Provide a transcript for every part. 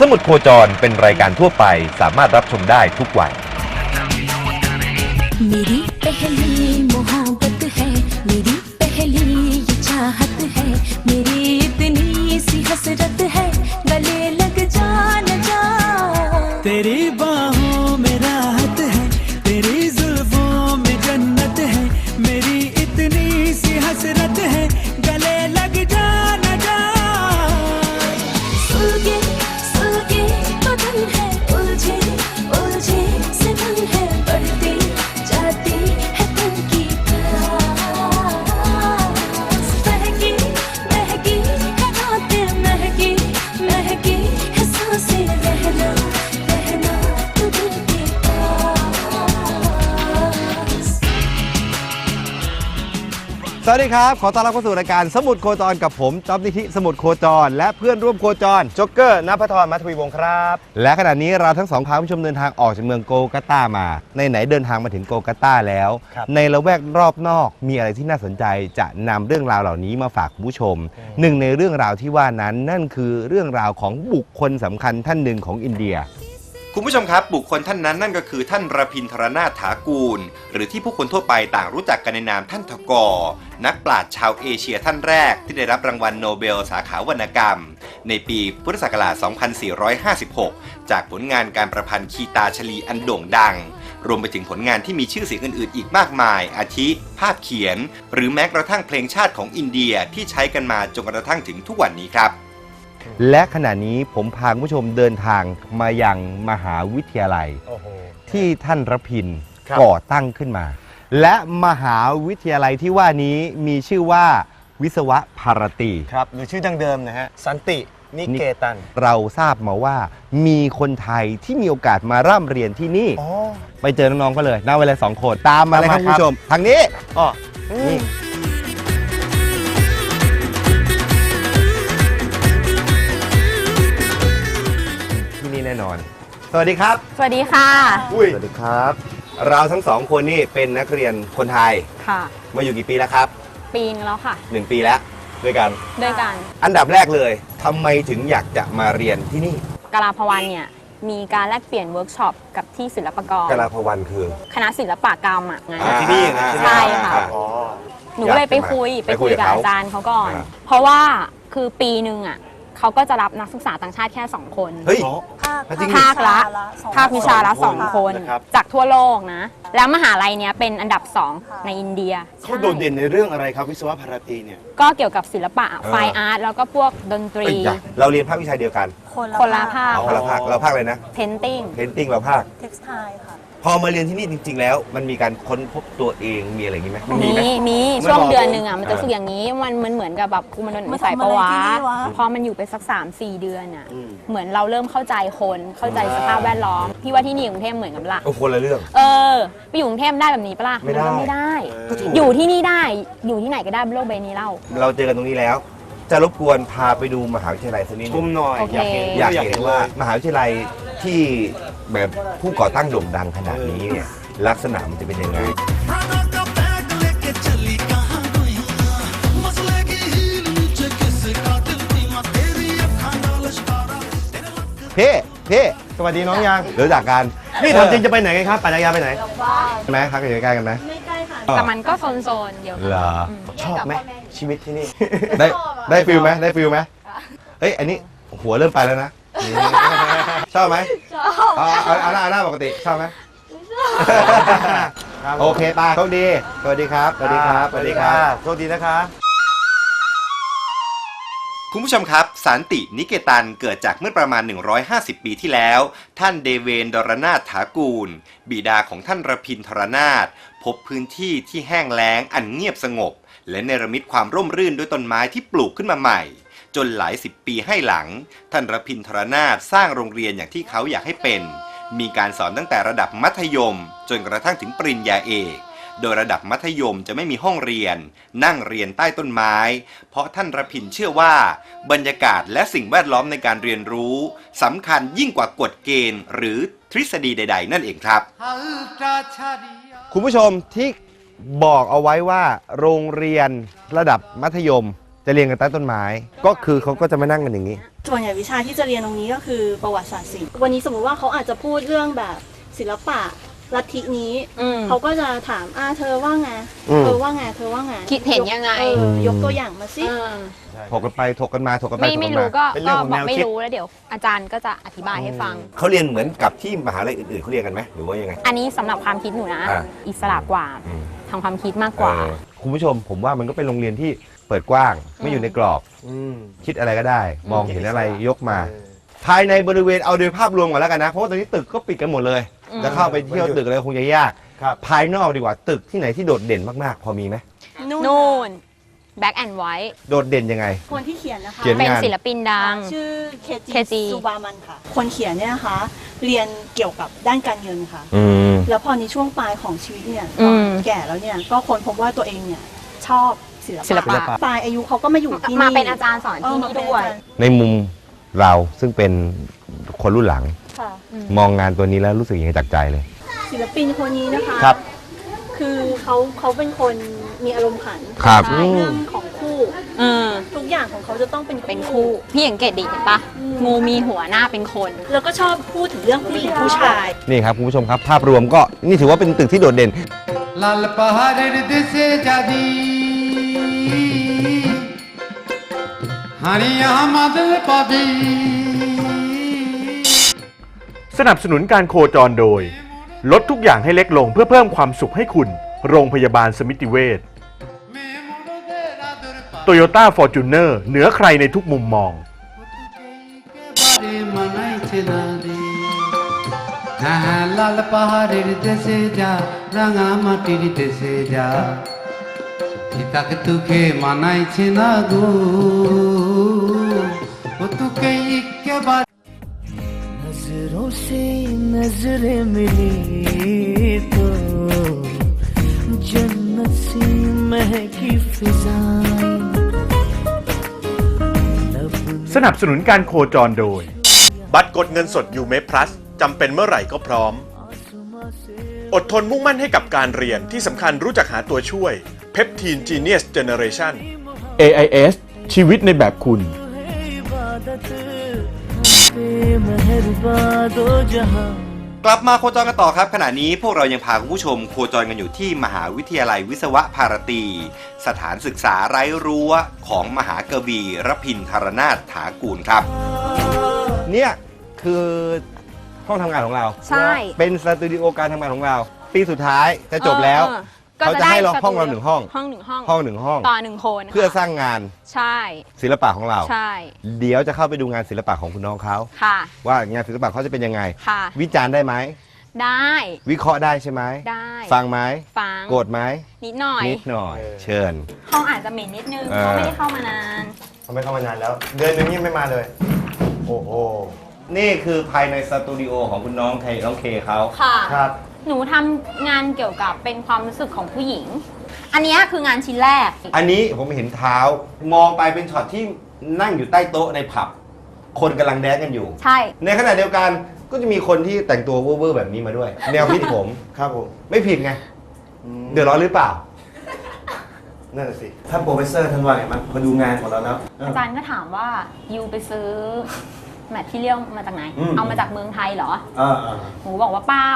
สมุดโคจรเป็นรายการทั่วไปสามารถรับชมได้ทุกวัย Midi วัสดีครับ ขอต้อนรับเข้าสู่รายการสมุดโคจรกับผมจอมนิธิสมุดโคจร และเพื่อนร่วมโคจรจ็อกเกอร์นภทรมัทวีวงศ์ครับ และขณะนี้เราทั้งสองพาผู้ชมเดินทางออกจากเมืองโกลกัตตามา ในไหนๆเดินทางมาถึงโกลกัตตาแล้ว ครับในละแวกรอบนอกมีอะไรที่น่าสนใจจะนำเรื่องราวเหล่านี้มาฝากคุณผู้ชม หนึ่งในเรื่องราวที่ว่านั้นนั่นคือเรื่องราวของบุคคลสำคัญท่านหนึ่งของอินเดีย คุณผู้ชมครับ บุคคลท่านนั้นนั่นก็คือท่านระพินทรนาถากูล หรือที่ผู้คนทั่วไปต่างรู้จักกันในนามท่านทกอ นักปราชญ์ชาวเอเชียท่านแรกที่ได้รับรางวัลโนเบลสาขาวรรณกรรม ในปีพุทธศักราช 2456 จากผลงานการประพันธ์คีตาชลีอันโด่งดัง รวมไปถึงผลงานที่มีชื่อเสียงอื่น ๆ อีกมากมาย อาทิ ภาพเขียน หรือแม้กระทั่งเพลงชาติของอินเดียที่ใช้กันมาจนกระทั่งถึงทุกวันนี้ครับ และขณะนี้ผมพาคุณผู้ชมเดินทางมายังมหาวิทยาลัย โอ้โห ที่ท่านรพินครับ ก่อตั้งขึ้นมา และมหาวิทยาลัยที่ว่านี้มีชื่อว่าวิศวะภารตี ครับ หรือชื่อดังเดิมนะฮะ สันติ นิเกตัน เราทราบมาว่ามีคนไทยที่มีโอกาสมาร่ำเรียนที่นี่ อ๋อ ไปเจอน้องๆก็เลยน่าเวลาสองคน ตามมาเลยครับตามคุณมาครับผู้ชม ทางนี้ อ๋อ นี่ นี่แน่นอน สวัสดีครับ สวัสดีค่ะ อุ้ยสวัสดีครับ เราทั้งสองคนนี่เป็นนักเรียนคนไทย ค่ะ มาอยู่กี่ปีแล้วครับปีนึงแล้วค่ะ หนึ่งปีแล้วด้วยกัน ด้วยกันอันดับแรกเลยทำไมถึงอยากจะมาเรียนที่นี่กาลาพวันเนี่ยมีการแลกเปลี่ยนเวิร์กช็อปกับที่ศิลปากรกลาพวันคือคณะศิลปกรรมอะไง อ่าที่นี่นะ ใช่ค่ะ อ่า อ๋อ หนูก็เลยไปคุยอยากจะมาไปคุยไปคุยกักับบเขาอาจารย์เขาก่อน อ่า เพราะว่าคือปีหนึ่งอะ เขาก็จะรับนักศึกษาต่างชาติแค่ 2 คน เฮ้ยอ๋อจริงดิ ภาคละ ภาควิชาละ สอง2คน นะครับ จากทั่วโลกนะ แล้วมหาลัยเนี้ยเป็นอันดับ 2 ในอินเดียเขาโดดเด่นในเรื่องอะไรครับวิศวะภารตีเนี่ย ก็เกี่ยวกับศิลปะไฟอาร์ตแล้วก็พวกดนตรี เอ้ยจ้ะเราเรียนภาควิชาเดียวกันคนละภาคเอาคนละภาคเราภาคอะไรนะเพนติ้ง เพนติ้งเราภาค เท็กซ์ไทค่ะพ อมาเรียนที่นี่จริง ๆ แล้ว มันมีการค้นพบตัวเองมีอะไรอย่างนี้ไหมมีไหม มีไม่ช่วงบอกเดือนหนึ่งอะมันจะอ่ารู้สึกอย่างนี้มันมันเหมือนกับแบบกูมันโดนมาใส่ทำปะวะอะไรที่นี่วะ พอมันอยู่ไปสัก 3 4 เดือนอะอืม เหมือนเราเริ่มเข้าใจคนเข้าใจสภาพแวดล้อมพี่ว่าที่นี่กรุงเทพเหมือนกับละโอ้คนละเรื่อง เออไปอยู่กรุงเทพได้แบบนี้ปะล่ะไม่ได้ นก็ไม่ได้ก็ถูกอยู่ที่นี่ได้อยู่ที่ไหนก็ได้บนโลกใบนี้เล่า เราเจอกันตรงนี้แล้ว จะรบกวนพาไปดูมหาวิทยาลัยสักนิดหชนึ่มงหน่อยโอเค อยากเห็นอยากเห็นว่ามหาวิทยาลัยที่แบบผู้ก่อตั้งโด่งดังขนาดนี้เนี่ยลักษณะมันจะเป็นยังไงเพ่เพ่สวัสดีน้องยังรู้จักกันนี่ถามจริงจะไปไหนกันครับปั่นจักรยานไปไหนใช่ไหมพักอยู่ใกล้ๆกันไหม แต่มันก็โซนๆเดียวกันเหรอชอบไหมชีวิตที่นี่ ได้ได้ฟิลไหมได้ฟิลไหมเฮ้ยอันนี้หัวเริ่มไปแล้วนะ ชอบไหมชอบเอาเอาเอาหน้าเอาหน้าปกติชอบไหมครับโอเคตาโชคดีสวัสดีครับสวัสดีครับสวัสดีครับ โชคดีนะคะ คุณผู้ชมครับ สันตินิเกตันเกิดจากเมื่อประมาณ 150 ปีที่แล้ว ท่านเดเวนดรนาถถากูล บิดาของท่านระพินทรนาถพบพื้นที่ที่แห้งแล้งอันเงียบสงบ และเนรมิตความร่มรื่นด้วยต้นไม้ที่ปลูกขึ้นมาใหม่ จนหลายสิบปีให้หลัง ท่านระพินทรนาถสร้างโรงเรียนอย่างที่เขาอยากให้เป็น มีการสอนตั้งแต่ระดับมัธยม จนกระทั่งถึงปริญญาเอก โดยระดับมัธยมจะไม่มีห้องเรียน นั่งเรียนใต้ต้นไม้ เพราะท่านระพินเชื่อว่า บรรยากาศและสิ่งแวดล้อมในการเรียนรู้สำคัญยิ่งกว่ากฎเกณฑ์ หรือทฤษฎีใด ๆ นั่นเองครับ คุณผู้ชมที่บอกเอาไว้ว่า โรงเรียนระดับมัธยม จะเรียนกันใต้ต้นไม้ ก็คือเขาก็จะมานั่งกันอย่างนี้ ส่วนใหญ่วิชาที่จะเรียนตรงนี้ก็คือประวัติศาสตร์ศิลป์วันนี้สมมุติว่าเขาอาจจะพูดเรื่องแบบศิลปะ ลัทธินี้ อืม เขาก็จะถามอ่าเธอว่าไงอืม เธอว่าไงเธอว่าไงคิดเห็นยังไง เออยกตัวอย่างมาสิเออถกกันไปถกกันมาถกกันไปไม่ถกไม่กันรู้มาก็เป็นเรื่ก็องของบอแนกวไม่คิดรู้แล้วเดี๋ยว อาจารย์ก็จะอธิบายให้ฟัง เขาเรียนเหมือนกับที่มหาลัยอื่นๆเขาเรียนกันไหมหรือว่ายังไง อันนี้สำหรับความคิดหนูนะ อะ อิสระกว่าอืมทางความคิดมากกว่า เออคุณผู้ชมผมว่ามันก็เป็นโรงเรียนที่เปิดกว้าง ไม่อยู่ในกรอบ อืม คิดอะไรก็ได้ มองเห็นอะไรยกมาเออภายในบริเวณเอาโดยภาพรวมก่อนแล้วกันนะ เพราะว่าตอนนี้ตึกก็ปิดกันหมดเลยอืม จะเข้าไปเที่ยวตึกอะไรคงจะยาก ครับ ภายนอกดีกว่าตึกที่ไหนที่โดดเด่นมากๆ พอมีไหมนู่น black and white โดดเด่นยังไง คนที่เขียนนะคะเขียนเป็นงาน ศิลปินดัง ชื่อเคจี KG ซูบามันค่ะ คนเขียนเนี่ยนะคะ เรียนเกี่ยวกับด้านการเงินค่ะ อืม แล้วพอในช่วงปลายของชีวิตเนี่ยอืตอนมแก่แล้วเนี่ยก็ค้นพบว่าตัวเองเนี่ยชอบศิลศิลปะ ปะ ปลายอายุเขาก็มาอยู่ที่นี่มาเป็นอาจารย์สอนที่นี่ด้วย ในมุมเราซึ่งเป็นคนรุ่นหลัง ค่ะ มองงานตัวนี้แล้วรู้สึกยังไงจากใจเลย ศิลปินคนนี้นะคะ ครับ คือเขาเขาเป็นคนมีอารมณ์ขัน ครับ ใช่เรื่องของคู่ เออ ทุกอย่างของเขาจะต้องเป็น เป็นคู่ พี่สังเกตดิเห็นปะงูมีหัวหน้าเป็นคน แล้วก็ชอบพูดถึงเรื่องผู้หญิงผู้ชาย นี่ครับคุณผู้ชมครับ ภาพรวมก็นี่ถือว่าเป็นตึกที่โดดเด่น লাল পাহাড়ের দেশে যাবি হারিয়া মাদল পাবি สนับสนุนการโคจรโดย ลดทุกอย่างให้เล็กลงเพื่อเพิ่มความสุขให้คุณ โรงพยาบาลสมิติเวชโตโยต้าฟอร์จูเนอร์เหนือใครในทุกมุมมอง লাল পাহাড়ের দেশে যা রাঙা से नजरें मिली तो जन्नत सी महकी फिजाएं लब สนับสนุนการโคจรโดย บัตรกดเงินสดยูเม plus จำเป็นเมื่อไหร่ก็พร้อม อดทนมุ่งมั่นให้กับการเรียนที่สำคัญรู้จักหาตัวช่วย Peptine Genius Generation AIS ชีวิตในแบบคุณ है इबादत पे मेहरबा दो जहां กลับมาโคจรกันต่อครับ ขณะนี้พวกเรายังพาคุณผู้ชมโคจรกันอยู่ที่มหาวิทยาลัยวิศวะภารตี สถานศึกษาไร้รั้วของมหากวีรพินทรนาถถากูลครับ เนี่ยคือห้องทำงานของเรา ใช่ เป็นสตูดิโอการทำงานของเรา ปีสุดท้ายจะจบแล้วออ ก็เขาจะให้เราได้ห้องเราหนึ่งห้อง ห้องหนึ่งห้องห้องหนึ่งห้อง ต่อหนึ่งคนเพื่อค่ะสร้างงานใช่ ศิลปะของเรา ใช่เดี๋ยวจะเข้าไปดูงานศิลปะของคุณน้องเขา ค่ะ ว่างานศิลปะเขาจะเป็นยังไง ค่ะ วิจารณ์ได้ไหม ได้วิเคราะห์ได้ใช่ไหมได้ฟังไหมฟังโกรธไหมนิดหน่อย นิดหน่อย เออ เชิญ ห้องอาจจะเหม็นนิดนึงเออ เพราะไม่ได้เข้ามานานทำไมเข้ามานานแล้ว เดือนนึงยังไม่มาเลย โอ้โห นี่คือภายในสตูดิโอของคุณน้องเคน้องเคเขา ค่ะ ครับ หนูทำงานเกี่ยวกับเป็นความรู้สึกของผู้หญิง อันเนี้ยคืองานชิ้นแรก อันนี้ผมเห็นเท้า มองไปเป็นช็อตที่นั่งอยู่ใต้โต๊ะในผับ คนกำลังแดนกันอยู่ ใช่ ในขณะเดียวกันก็จะมีคนที่แต่งตัวเวอร์ๆแบบนี้มาด้วย แนวคิดผม ครับผมไม่ผิดไง อืมเดือดร้อนหรือเปล่า นั่นน่ะสิท่านโปรเฟสเซอร์ท่านว่าไงบ้างพอดูงานของเราแล้วเออ อาจารย์ก็ถามว่ายูไปซื้อแมทที่เรียลมาจากไหน อืม เอามาจากเมืองไทยเหรออ่าอ่าหนูบอกว่าเปล่า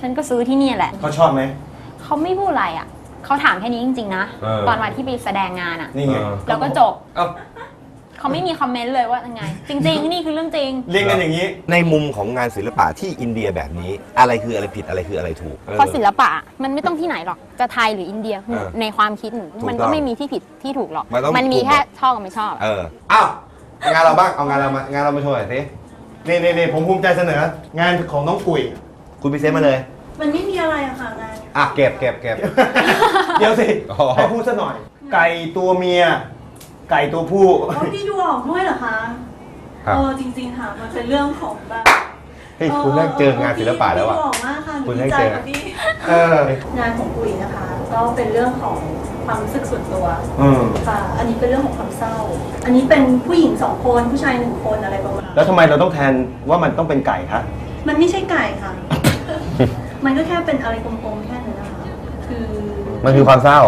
ฉันก็ซื้อที่นี่แหละ เขาชอบไหม เขาไม่พูดอะไรอะ เขาถามแค่นี้จริง ๆ นะ เออ ตอนวันที่ไปแสดงงานอะ นี่ไง เออ แล้วก็จบ เอ้าเขาไม่มีคอมเมนต์เลยว่ายังไง จริง ๆ นี่คือเรื่องจริง เรียนกันอย่างนี้ ในมุมของงานศิลปะที่อินเดียแบบนี้ อะไรคืออะไรผิดอะไรคืออะไรถูก เพราะศิลปะมันไม่ต้องที่ไหนหรอก จะไทยหรืออินเดีย เออในความคิดหนูถูกมันต้ก็องไม่มีที่ผิดที่ถูกหรอก มันต้องมันมีถูกแค่หมดชอบกับไม่ชอบ เอออ้าวงานเราบ้างเอางานเรามางานเรามาโชว์หน่อยสินี่นี่นี่ผมภูมิใจเสนอ งานของน้องกุย คุณพิเศษมาเลย มันไม่มีอะไรอะค่ะงานอะเก็บเก็บเก็บ เดี๋ยวสิอ๋อ ให้พูดซะหน่อย ไก่ตัวเมีย ไก่ตัวผู้อ๋อพี่ดูออกด้วยเหรอคะครับ เออจริงๆค่ะมันเป็นเรื่องของแบบเฮ้ยคุณนั่งเจองานศิลปะแล้วอะพี่ดูออกมากค่ะหนูคุณดีได้ใจเจอ กับพี่เอองานของกุยนะคะ ก็เป็นเรื่องของความรู้สึกส่วนตัวอืมค่ะอันนี้เป็นเรื่องของความเศร้า อันนี้เป็นผู้หญิงสองคนผู้ชายหนึ่งคนอะไรประมาณนั้นแล้วทำไมเราต้องแทนว่ามันต้องเป็นไก่คะมันไม่ใช่ไก่ค่ะ มันก็แค่เป็นอะไรกลมๆแค่นั้นนะคะคือ มันคือความเศร้า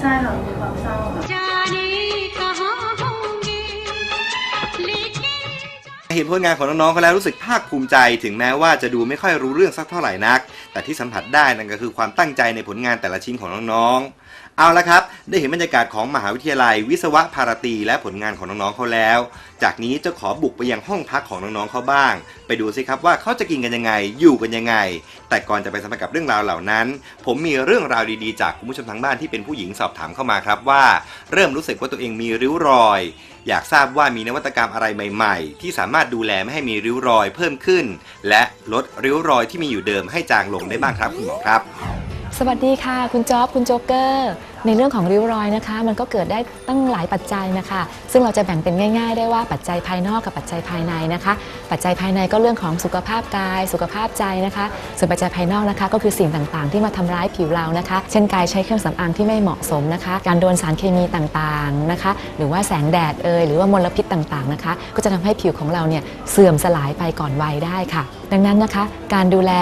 ใช่ค่ะมีความเศร้าค่ะ เห็นผลงานของน้องๆเขาแล้วรู้สึกภาคภูมิใจ ถึงแม้ว่าจะดูไม่ค่อยรู้เรื่องสักเท่าไหร่นัก แต่ที่สัมผัสได้นั่นก็คือความตั้งใจในผลงานแต่ละชิ้นของน้องๆ เอาละครับ ได้เห็นบรรยากาศของมหาวิทยาลัย วิศวะภารตีและผลงานของน้องๆเขาแล้ว จากนี้จะขอบุกไปยังห้องพักของน้องๆเขาบ้าง ไปดูสิครับว่าเขาจะกินกันยังไง อยู่กันยังไง แต่ก่อนจะไปสัมผัสกับเรื่องราวเหล่านั้น ผมมีเรื่องราวดีๆ จากคุณผู้ชมทางบ้านที่เป็นผู้หญิงสอบถามเข้ามาครับว่า เริ่มรู้สึกว่าตัวเองมีริ้วรอย อยากทราบว่ามีนวัตกรรมอะไรใหม่ ๆ ที่สามารถดูแลไม่ให้มีริ้วรอยเพิ่มขึ้น และลดริ้วรอยที่มีอยู่เดิมให้จางลงได้บ้างครับคุณหมอครับ สวัสดีค่ะ คุณจ๊อบคุณโจ๊กเกอร์ ในเรื่องของริ้วรอยนะคะ มันก็เกิดได้ตั้งหลายปัจจัยนะคะ ซึ่งเราจะแบ่งเป็นง่าย ๆ ได้ว่าปัจจัยภายนอกกับปัจจัยภายในนะคะ ปัจจัยภายในก็เรื่องของสุขภาพกาย สุขภาพใจนะคะ ส่วนปัจจัยภายนอกนะคะ ก็คือสิ่งต่างๆ ที่มาทำร้ายผิวเรานะคะ เช่นการใช้เครื่องสำอางที่ไม่เหมาะสมนะคะ การโดนสารเคมีต่างๆนะคะ หรือว่าแสงแดดเอยหรือว่ามลพิษต่างๆนะคะ ก็จะทำให้ผิวของเราเนี่ยเสื่อมสลายไปก่อนวัยได้ค่ะ ดังนั้นนะคะ การดูแล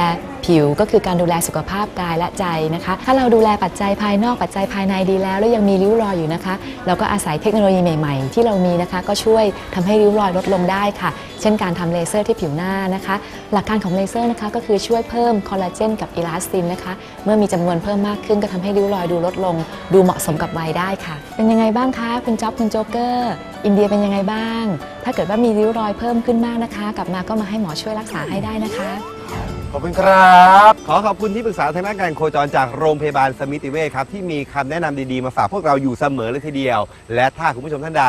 ผิวก็คือการดูแลสุขภาพกายและใจนะคะ ถ้าเราดูแลปัจจัยภายนอกปัจจัยภายในดีแล้วแล้วยังมีริ้วรอยอยู่นะคะ เราก็อาศัยเทคโนโลยีใหม่ ๆ ที่เรามีนะคะ ก็ช่วยทำให้ริ้วรอยลดลงได้ค่ะ เช่นการทำเลเซอร์ที่ผิวหน้านะคะ หลักการของเลเซอร์นะคะก็คือช่วยเพิ่มคอลลาเจนกับอิลาสตินนะคะ เมื่อมีจำนวนเพิ่มมากขึ้นก็ทำให้ริ้วรอยดูลดลง ดูเหมาะสมกับวัยได้ค่ะ เป็นยังไงบ้างคะคุณจ๊อบคุณโจ๊กเกอร์อินเดียเป็นยังไงบ้าง ถ้าเกิดว่ามีริ้วรอยเพิ่มขึ้นมากนะคะ กลับมาก็มาให้หมอช่วยรักษาให้ได้นะคะ ขอบคุณครับ ขอขอบคุณที่ปรึกษาทางด้านการโคจรจากโรงพยาบาลสมิติเวชครับ ที่มีคำแนะนำดีๆ มาฝากพวกเราอยู่เสมอเลยทีเดียว และถ้าคุณผู้ชมท่านใด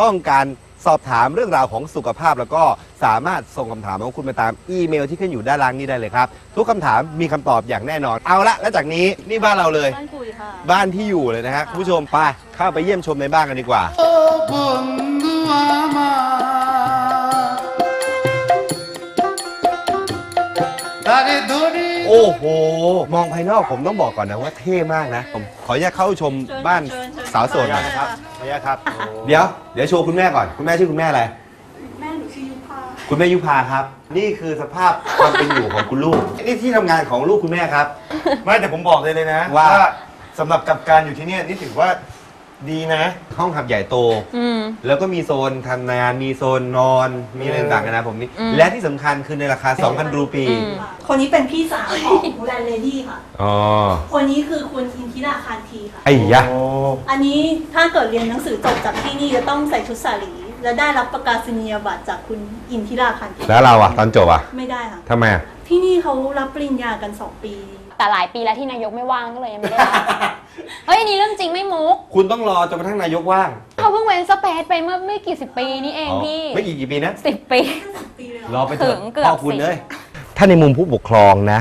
ต้องการสอบถามเรื่องราวของสุขภาพ แล้วก็สามารถส่งคำถามของคุณมาตามอีเมลที่ขึ้นอยู่ด้านล่างนี้ได้เลยครับ ทุกคำถามมีคำตอบอย่างแน่นอน เอาละและจากนี้นี่บ้านเราเลย บ้านกุยค่ะ บ้านที่อยู่เลยนะฮะคุณผู้ชมไปเข้าไปเยี่ยมชมในบ้านกันดีกว่า โอ้โห มองภายนอกผมต้องบอกก่อนนะว่าเท่มากนะ ผมขออนุญาตเข้าชมเชิญบ้านเชิญเชิญสาวโสดหน่อยเชิญนะครับขออนุญาตครับเดี๋ยวเดี๋ยวโชว์คุณแม่ก่อน คุณแม่ชื่อคุณแม่อะไร แม่หนูชื่อยุพาคุณแม่ยุพาครับ นี่คือสภาพความเป็นอยู่ของคุณลูก นี่ที่ทำงานของลูกคุณแม่ครับ ไม่แต่ผมบอกเลยเลยนะว่า สำหรับกับการอยู่ที่เนี่ยนี่ถือว่า ดีนะ ห้องหับใหญ่โต อืม แล้วก็มีโซนทำงาน มีโซนนอน มีอะไรต่างๆนะผมนี่ อืม และที่สำคัญคือในราคา 2,000 รูปี อืม คนนี้เป็นพี่สาวของแลนเลดี้ค่ะ อ๋อ คนนี้คือคุณอินทิราคานทีค่ะ ไอ้ยะ โอ้อันนี้ถ้าเกิดเรียนหนังสือจบจากที่นี่จะต้องใส่ชุดสาลีและได้รับประกาศนียบัตรจากคุณอินทิราคานทีแล้วเราอะตอนจบอะไม่ได้ค่ะ ทำไมอะที่นี่เขารับปริญญากัน2ปี แต่หลายปีแล้วที่นายกไม่ว่างก็เลยยังไม่ได้รับ เฮ้ยอันนี้เรื่องจริงไม่มุกคุณต้องรอจนกระทั่งนายกว่างเขาเพิ่งเว้นสเปซไปเมื่อไม่กี่สิบปีนี่เองอ๋อพี่ไม่กี่กี่ปีนะ สิบปีรอไปเถอะถึงเกือบพ่อคุณสิ เลย ถ้าในมุมผู้ปกครองนะ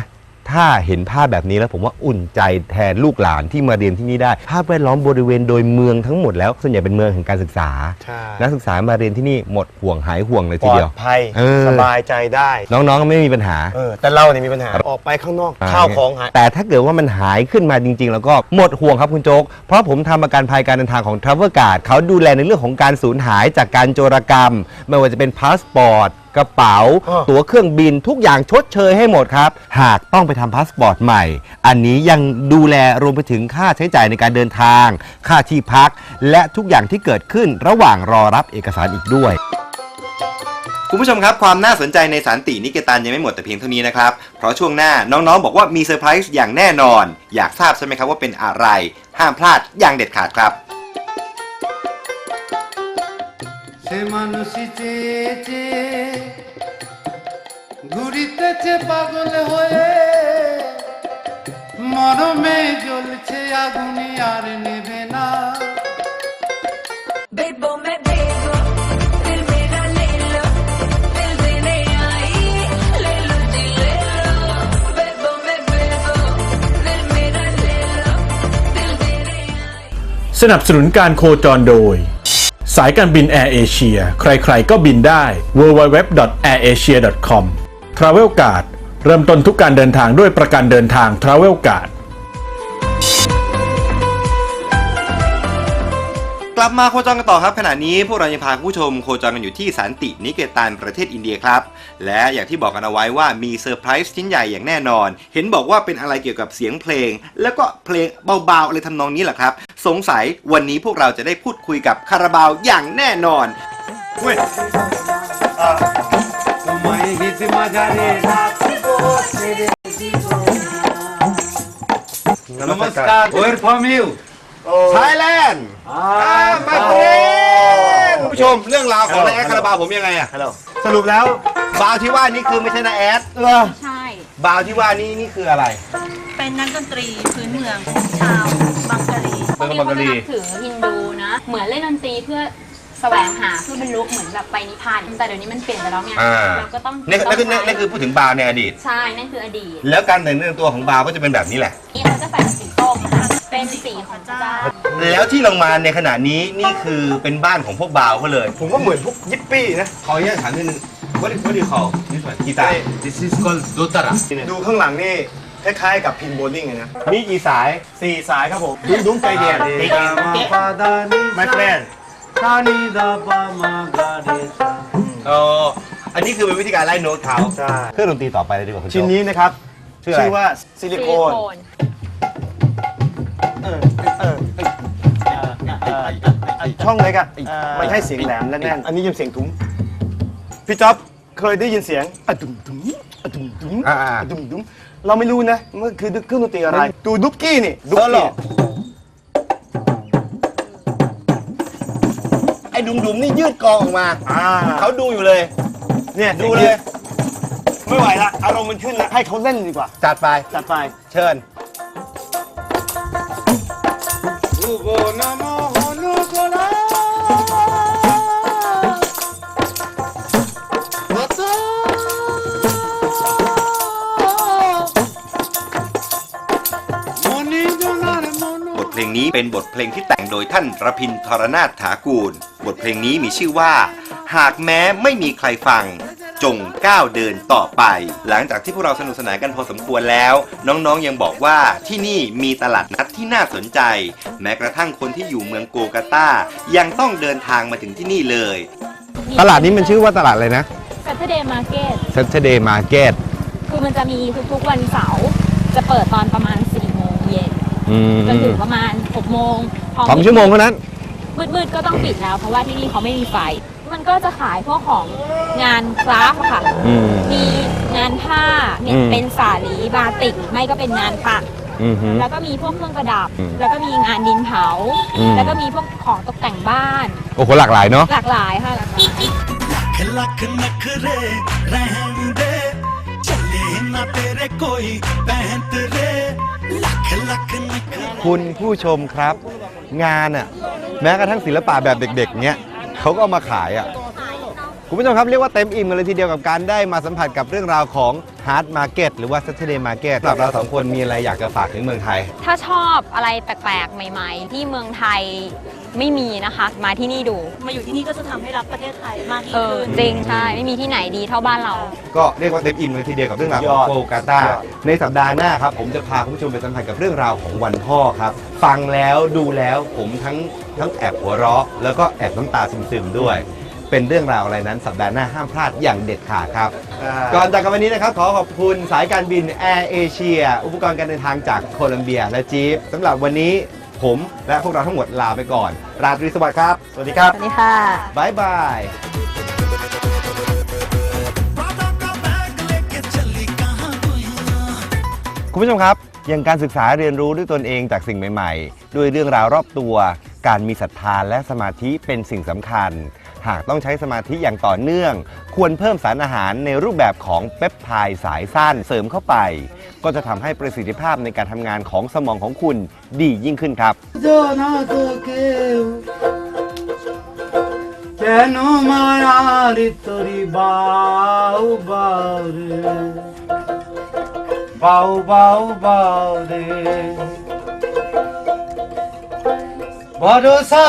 ถ้าเห็นภาพแบบนี้แล้วผมว่าอุ่นใจแทนลูกหลานที่มาเรียนที่นี่ได้ ภาพแวดล้อมบริเวณโดยเมืองทั้งหมดแล้วส่วนใหญ่เป็นเมืองแห่งการศึกษา ใช่นักศึกษามาเรียนที่นี่หมดห่วงหายห่วงเลยปทีลอเดียวดภัย เออ สบายใจได้น้องๆก็ไม่มีปัญหา เออแต่เราเนี่ยมีปัญหาออกไปข้างนอกข้าวของหาย แต่ถ้าเกิดว่ามันหายขึ้นมาจริง ๆ แล้วก็หมดห่วงครับคุณโจ๊ก เพราะผมทำประกันภัยการเดินทางของ t r a v e l Guard เขาดูแลในเรื่องของการสูญหายจากการโจรกรรม ไม่ว่าจะเป็นพาสปอร์ต กระเป๋าอ้อตั๋วเครื่องบินทุกอย่างชดเชยให้หมดครับ หากต้องไปทำพาสปอร์ตใหม่ อันนี้ยังดูแลรวมไปถึงค่าใช้จ่ายในการเดินทาง ค่าที่พัก และทุกอย่างที่เกิดขึ้นระหว่างรอรับเอกสารอีกด้วย คุณผู้ชมครับ ความน่าสนใจในสันตินิเกตันยังไม่หมดแต่เพียงเท่านี้นะครับ เพราะช่วงหน้าน้องๆ บอกว่ามีเซอร์ไพรส์อย่างแน่นอน อยากทราบใช่ไหมครับว่าเป็นอะไร ห้ามพลาดอย่างเด็ดขาดครับ সে মানুষই চেয়ে চেয়ে ঘুরিতেছে পাগল হয়ে মরমে জ্বলছে আগুনি আর নেবে না สนับสนุนการโคจรโดย สายการบินแอร์เอเชียใครๆก็บินได้ www.airasia.com Travel Guard เริ่มต้นทุกการเดินทางด้วยประกันเดินทาง Travel กลับมาโคจรกันต่อครับขณะนี้พวกเรายังพาผู้ชมโคจรกันอยู่ที่สันตินิเกตานประเทศอินเดียครับ และอย่างที่บอกกันเอาไว้ว่ามีเซอร์ไพรส์ชิ้นใหญ่อย่างแน่นอน เห็นบอกว่าเป็นอะไรเกี่ยวกับเสียงเพลง แล้วก็เพลงเบาๆอะไรทำนองนี้แหละครับ สงสัยวันนี้พวกเราจะได้พูดคุยกับคาราบาวอย่างแน่นอนเนมัสการ Where from you ไทยแลนด์มาเฟรนคุณผู้ชมเรื่องราวของนายแอดคาราบาวผมยังไงอะฮัลโหลสรุปแล้วบาวที่ว่านี่คือไม่ใช่นาแอดเหรอใช่ บาวที่ว่านี่นี่คืออะไร เป็นนักดนตรีพื้นเมืองชาวบังกะลีพวกนี้เขาจะนับถือฮินดูนะ เหมือนเล่นดนตรีเพื่อ แสวงหาเพื่อบรรลุเหมือนแบบไปนิพพานแต่เดี๋ยวนี้มันเปลี่ยนไปแล้วไงอ่าเราก็ต้องนี่นั่นคือต้นั่อนงนั่นคือพูดถึงบาวในอดีต ใช่นั่นคืออดีตแล้วการแต่งเรื่องตัวของบาวก็จะเป็นแบบนี้แหละ นี่เขาจะใส่สีส้มนะคะเป็นสีของเจ้าแล้วที่ลงมาในขณะนี้นี่คือเป็นบ้านของพวกบาวเขาเลย ผมก็เหมือนพวกยิปปี้นะ ขออนุญาตถามนิดนึง what is what do you call this one กีตาร์ This is called dotara ดูข้างหลังนี่คล้ายๆกับพินโบลิ่งเลยนะ มีกี่สาย สี่สายครับผม ดุ้งดุ้งใจเดียน My friend อ๋ออันนี้คือเป็นวิธีการไล่โน้ตเขาใช่เครื่องดนตรีต่อไปเลยดีกว่าคุณโจ๊ก ชิ้นนี้นะครับ ชื่ออะไร ชื่อว่าซิลิโคนนเออเออช่องเล็กอะมันให้เสียงแหลมและแน่น อันนี้ยินเสียงทุ้มพี่จ๊อบเคยได้ยินเสียงอะดุมดุมอะดุมดุมอ่า อะดุมดุมเราไม่รู้นะมันคือเครื่องดนตรีอะไร ดูดุ๊กกี้นี่ดุ๊กกี้ ดุมๆนี่ยืดกองออกมาอ่าเขาดูอยู่เลย เนี่ยดูเลย ไม่ไหวละอารมณ์มันขึ้นละให้เขาเล่นดีกว่า จัดไป จัดไป เชิญบท บทเพลงที่แต่งโดยท่านระพินทรนาถถากูล บทเพลงนี้มีชื่อว่า หากแม้ไม่มีใครฟัง จงก้าวเดินต่อไป หลังจากที่พวกเราสนุกสนานกันพอสมควรแล้ว น้องๆยังบอกว่าที่นี่มีตลาดนัดที่น่าสนใจ แม้กระทั่งคนที่อยู่เมืองโกกาตายังต้องเดินทางมาถึงที่นี่เลย ตลาดนี้มันชื่อว่าตลาดอะไรนะ Saturday Market Saturday Market คือมันจะมีทุกๆวันเสาร์จะเปิดตอนประมาณ4โมงเย็น อืม จนถึงประมาณ6โมงพ สองชั่วโมงเท่านั้น มืดๆก็ต้องปิดแล้ว เพราะว่าที่นี่เขาไม่มีไฟ มันก็จะขายพวกของงานคราฟต์อะค่ะ อืม มีงานผ้าเนี่ย อืม เป็นสาลีบาติกหรือไม่ก็เป็นงานปัก อือหือ แล้วก็มีพวกเครื่องประดับ อืม แล้วก็มีงานดินเผา อืม แล้วก็มีพวกของตกแต่งบ้าน โอ้โหหลากหลายเนาะ หลากหลายค่ะหลากหลาย लख नखरे रहन दे चले ना तेरे कोई पैंत रे लख लख नखरे คุณผู้ชมครับ งานอะแม้กระทั่งศิลปะแบบเด็กๆเนี้ยเขาก็เอามาขายอะคุณผู้ชมครับเรียกว่าเต็มอิ่มกันเลยทีเดียวกับการได้มาสัมผัสกับเรื่องราวของ Hard Market หรือว่า Saturday Market สำหรับเราสองคนมีอะไรอยากจะฝากถึงเมืองไทย ถ้าชอบอะไรแปลกๆ ใหม่ ๆ ที่เมืองไทยไม่มีนะคะ มาที่นี่ดู มาอยู่ที่นี่ก็จะทำให้รักประเทศไทยมากยิ่เองอขึ้น จริงใช่ ไม่มีที่ไหนดีเท่าบ้านเรา ก็เรียกว่าเต็มอิ่มเลยทีเดียวกับเรื่องราวของยอดโกกาตาในสัปดาห์หน้าครับ ผมจะพาคุณผู้ชมไปสัมผัสกับเรื่องราวของวันพ่อครับ ฟังแล้วดูแล้วผมทั้งทั้งแอบหัวเราะ แล้วก็แอบน้ำตาซึมๆด้วย เป็นเรื่องราวอะไรนั้นสัปดาห์หน้าห้ามพลาดอย่างเด็ดขาดครับ ก่อนจากกันวันนี้นะครับ ขอขอบคุณสายการบินแอร์เอเชียอุปกรณ์การเดินทางจากโคลัมเบียและจีฟสำหรับวันนี้ผมและพวกเราทั้งหมดลาไปก่อน ราตรีสวัสดิ์ครับ สวัสดีครับ สวัสดีค่ะบายบายคุณผู้ชมครับ อย่างการศึกษาเรียนรู้ด้วยตนเองจากสิ่งใหม่ ๆ ด้วยเรื่องราวรอบตัว การมีศรัทธาและสมาธิเป็นสิ่งสำคัญ หากต้องใช้สมาธิอย่างต่อเนื่อง ควรเพิ่มสารอาหารในรูปแบบของเปปไทด์สายสั้นเสริมเข้าไป ก็จะทำให้ประสิทธิภาพในการทำงานของสมองของคุณดียิ่งขึ้นครับ কেন মায়ার তরি বাউ বাউ রে বাউ বাউ বাউ রে বড় সা